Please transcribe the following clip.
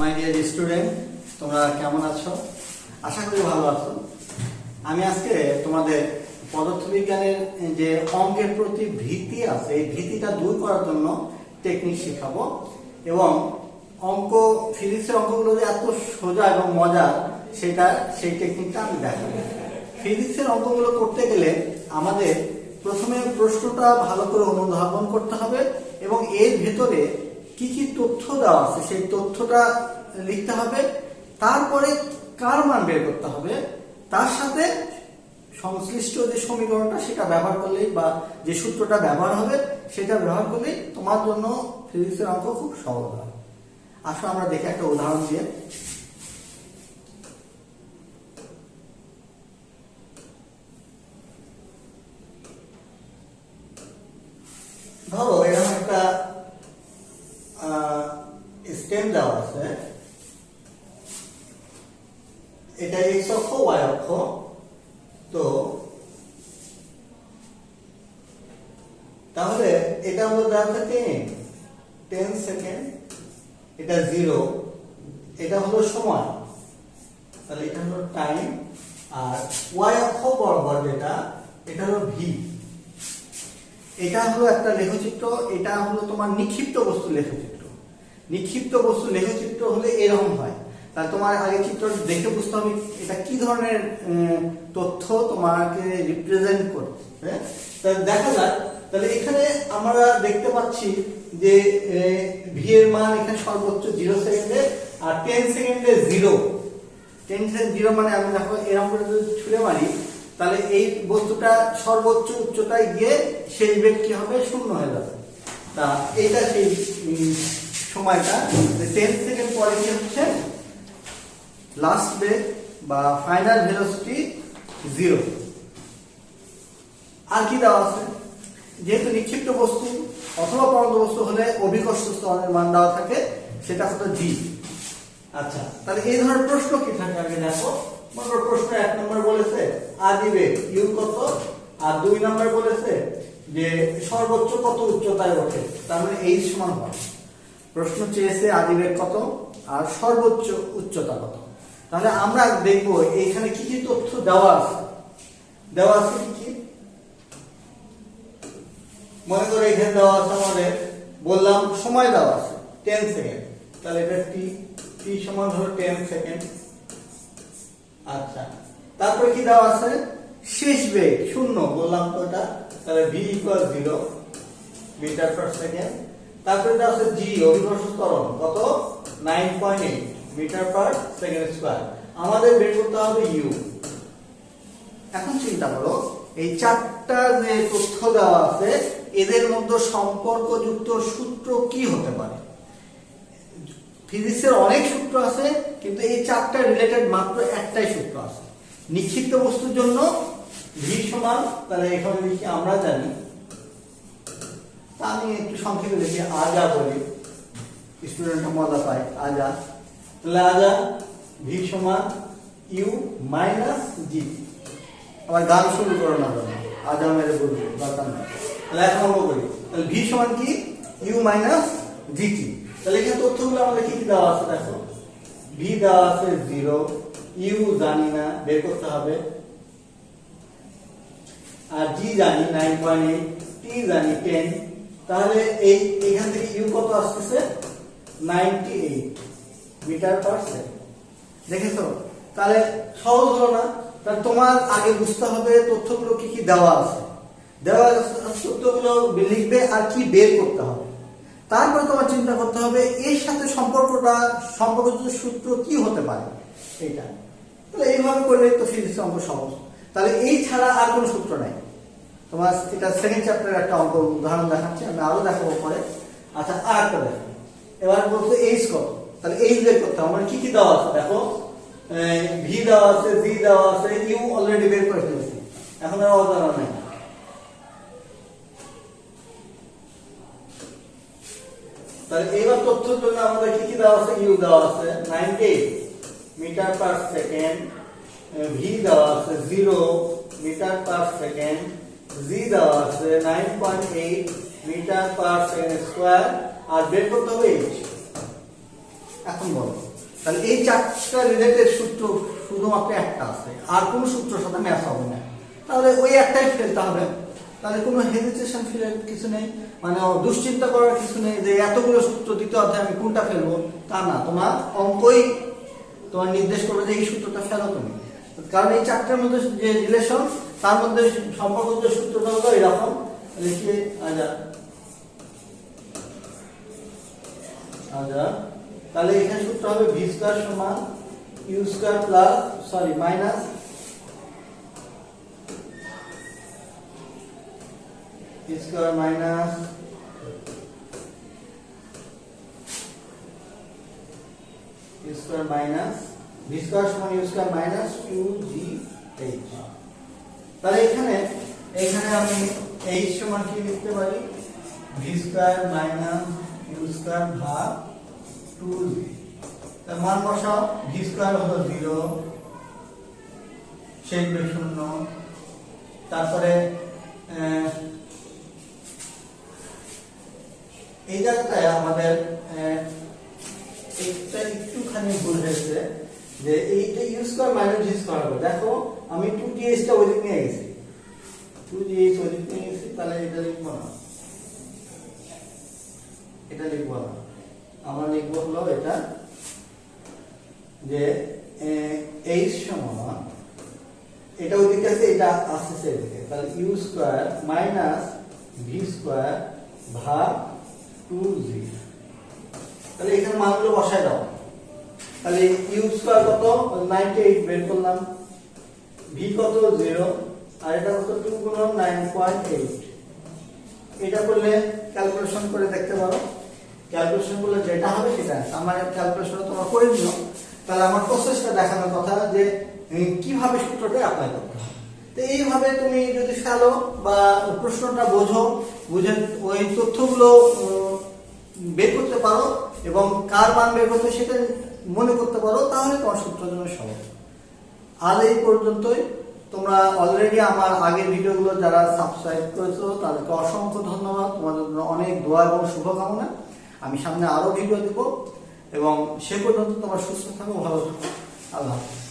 My dear student তোমরা কেমন আছো? আশা করি ভালো আছো। আমি আজকে তোমাদের পদার্থবিজ্ঞানের যে অঙ্কের প্রতি ভীতি আছে, এই ভীতিটা দূর করার জন্য টেকনিক শেখাবো এবং অঙ্ক ফিজিক্সের অঙ্কগুলো যে এত সোজা এবং মজা সেটা, সেই টেকনিকটা আমি দেখাবো। ফিজিক্সের অঙ্কগুলো করতে গেলে আমাদের প্রথমে প্রশ্নটা ভালো করে অনুধাবন করতে হবে এবং এর ভেতরে কি কি তথ্য দেওয়া আছে, সেই তথ্যটা লিখতে হবে, তারপরে কার মান বের করতে হবে, তার সাথে সংশ্লিষ্ট যে সমীকরণটা, সেটা ব্যবহার করলেই বা যে সূত্রটা ব্যবহার হবে, সেটা ব্যবহার করলেই তোমার জন্য ফিজিক্সের অঙ্ক খুব সহজ হয়। আসলে আমরা দেখে একটা উদাহরণ দিয়ে ধরো এরকম একটা স্টেম দেওয়া আছে। এটা এক্স অক্ষ ওয়াই অক্ষ। তো তাহলে এটা হলো দেওয়া থাকে টেন সেকেন্ড এটা জিরো এটা হলো সময় তাহলে এটা হলো টাইম আর ওয়াই অক্ষ বরাবর যেটা, এটা হলো ভি এটা হলো একটা লেখচিত্র, এটা হলো তোমার নিক্ষিপ্ত বস্তু লেখচিত্র। নিক্ষিপ্ত বস্তু লেখচিত্র হলে এরকম হয়। তাহলে তোমার আগে চিত্র দেখে বুঝতে হবে এটা কি ধরনের তথ্য তোমাকে রিপ্রেজেন্ট করছে হ্যাঁ? তাহলে দেখা যাক। তাহলে এখানে আমরা দেখতে পাচ্ছি যে ভি এর মান এখানে সর্বোচ্চ জিরো সেকেন্ডে আর টেন সেকেন্ডে জিরো টেন সেকেন্ড জিরো মানে আমি দেখো এরকম করে যদি ছুঁড়ে মারি, তাহলে এই বস্তুটা সর্বোচ্চ উচ্চতায় গিয়ে সেই বেগ কি হবে? শূন্য হয়ে যাবে। তা এইটা সেই সময়টা টেন সেকেন্ড পরে কি হচ্ছে লাস্ট বেগ বা ফাইনাল ভেলোসিটি জিরো আর কি দেওয়া আছে? যেহেতু নিক্ষিপ্ত বস্তু অথবা পরন্ত বস্তু হলে অভিকর্ষ স্তরের মান দেওয়া থাকে, সেটা হলো জি আচ্ছা তাহলে এই ধরনের প্রশ্ন কি থাকে আগে দেখো? মনে প্রশ্ন এক নম্বর বলেছে আদিবে ইউ কত? আর দুই নম্বর বলেছে যে সর্বোচ্চ কত উচ্চতায় ওঠে? তার মানে এই সমান হয়। প্রশ্ন চেয়েছে আদিবেগ কত আর সর্বোচ্চ উচ্চতা কত? তাহলে আমরা দেখব এইখানে কি কি তথ্য দেওয়া আছে। দেওয়া আছে কি কি? মনে করো এখানে দেওয়া আছে আমাদের, বললাম সময় দেওয়া আছে টেন সেকেন্ড তাহলে এটা টি টি সমান ধরো টেন সেকেন্ড আচ্ছা তারপরে কি দেওয়া আছে? শেষ বেগ, শূন্য, বললাম তো এটা। তাহলে v equal zero meter per second তারপরে দেওয়া আছে জি অভিকর্ষ ত্বরণ কত? Nine point eight meter per second square আমাদের বের করতে হবে ইউ এখন চিন্তা করো, এই চারটা যে তথ্য দেওয়া আছে, এদের মধ্যে সম্পর্কযুক্ত সূত্র কি হতে পারে? ফিজিক্সের অনেক সূত্র আছে, কিন্তু এই চারটা রিলেটেড মাত্র একটাই সূত্র আছে। নিক্ষিপ্ত বস্তুর জন্য ভি সমান, তাহলে এখানে লিখি আমরা জানি তা আমি একটু সংক্ষেপে লিখি আজা বলি। স্টুডেন্টরা মজা পায়। আজা। তাহলে আজা, ভি সমান ইউ মাইনাস জি। আবার গান শুরু করো না আজ মেরে বলব, দরকার নেই। তাহলে এক নম্বর করি তাহলে ভি সমান কি? ইউ মাইনাস জিটি তাহলে এখানে তথ্যগুলো আমাদের কি কি দেওয়া আছে দেখো। ভি দেওয়া আছে জিরো। ইউ জানি না, বের করতে হবে। আর জি জানি নাইন পয়েন্ট এইট। টি জানি টেন। তাহলে এই, এখান থেকে ইউ কত আসতেছে? Ninety eight meter per second দেখেছ? তাহলে সহজ হলো না। তাহলে তোমার আগে বুঝতে হবে তথ্যগুলো কি কি দেওয়া আছে। দেওয়া তথ্যগুলো লিখবে আর কি বের করতে হবে। তারপরে তোমার চিন্তা করতে হবে, এর সাথে সম্পর্কটা, সম্পর্কিত সূত্র কি হতে পারে? এইটা। তাহলে এইভাবে করলে তো ফিজিক্স অঙ্ক সহজ। তাহলে এই ছাড়া আর কোনো সূত্র নাই। তোমার এটা সেকেন্ড চ্যাপ্টারের একটা অঙ্ক, উদাহরণ দেখাচ্ছি, আমি আরও দেখাবো পরে। আচ্ছা আর দেখো। এবার বলতে এইচ কত তাহলে এইচ বের করতে মানে কি কি দেওয়া আছে? দেখো ভি দেওয়া আছে জি দেওয়া আছে ইউ অলরেডি বের করে ফেলেছি। এখন আর অজানা নাই। তাহলে এইবার তথ্যের জন্য আমাদের কি কি দেওয়া আছে? ইউ দেওয়া আছে ninety meter per second v দেওয়া আছে জিরো মিটার পার সেকেন্ড আছে nine point eight meter per second আর বের করতে হবে এখন বলো। তাহলে এই চারটা রিলেটেড সূত্র শুধুমাত্র একটা আছে, আর সাথে ম্যাচ হবে না। তাহলে ওই একটাই ফেলতে হবে। তাহলে কোনো হেজিটেশন কিছু নেই মানে দুশ্চিন্তা করার কিছু নেই যে এতগুলো সূত্র দ্বিতীয় অধ্যায়ে আমি কোনটা ফেলব তা না। তোমার অঙ্কই তোমার নির্দেশ করবে যে এই সূত্রটা ফেলো তুমি কারণ এই চারটার মধ্যে যে রিলেশন তার মধ্যে সম্পর্ক যে সূত্রটা হলো এরকম, লিখে আচ্ছা আচ্ছা তাহলে এখানে সূত্র হবে ভি স্কয়ার সমান u square plus, sorry, minus square minus square minus, v square সমান u square minus two g h. তাহলে এখানে এখানে আমি এইচ সমান কি লিখতে পারি? V square minus u square ভাগ টু তার মান বসাও ভি স্কয়ার হলো জিরো শেষবে শূন্য। তারপরে এই জায়গাটায় আমাদের একটুখানি ভুল হয়েছে যে এইটা use square minus g square হবে। দেখো আমি টু টি এইচটা ওইদিক নিয়ে গেছি। টু জি এইচ ওইদিক নিয়ে গেছি, তাহলে এটা লিখব না। এটা লিখব না। আমরা লিখব হলো এটা যে এইচ সমান, এটা ওইদিকে আছে, এটা আসছে এদিকে তাহলে u square minus v square ভাগ টু জি তাহলে এখানে মানগুলো বসায় দাও। তাহলে ইউ স্কয়ার কত? 98 বের করলাম। ভি কত 0 আর এটা কত 2 গুণন 9.8 এটা করলে ক্যালকুলেশন করে দেখতে পারো। ক্যালকুলেশন করলে যেটা হবে সেটা। আমার ক্যালকুলেশন তোমরা করে নিও। তাহলে আমার প্রসেসটা দেখানোর কথা যে কীভাবে সূত্রটা অ্যাপ্লাই করতে তো এইভাবে তুমি যদি ফেলো বা প্রশ্নটা বোঝো, বুঝে ওই তথ্যগুলো বের করতে পারো এবং কার মান বের করতে সেটা মনে করতে পারো, তাহলে তোমার সূত্রের জন্য সহজ আজ এই পর্যন্তই। তোমরা অলরেডি আমার আগের ভিডিওগুলো যারা সাবস্ক্রাইব করেছ, তাদেরকে অসংখ্য ধন্যবাদ। তোমাদের জন্য অনেক দোয়া এবং শুভকামনা। আমি সামনে আরও ভিডিও দেব। এবং সে পর্যন্ত তোমার সুস্থ থাকো, ভালো থাকো। আল্লাহ হাফেজ।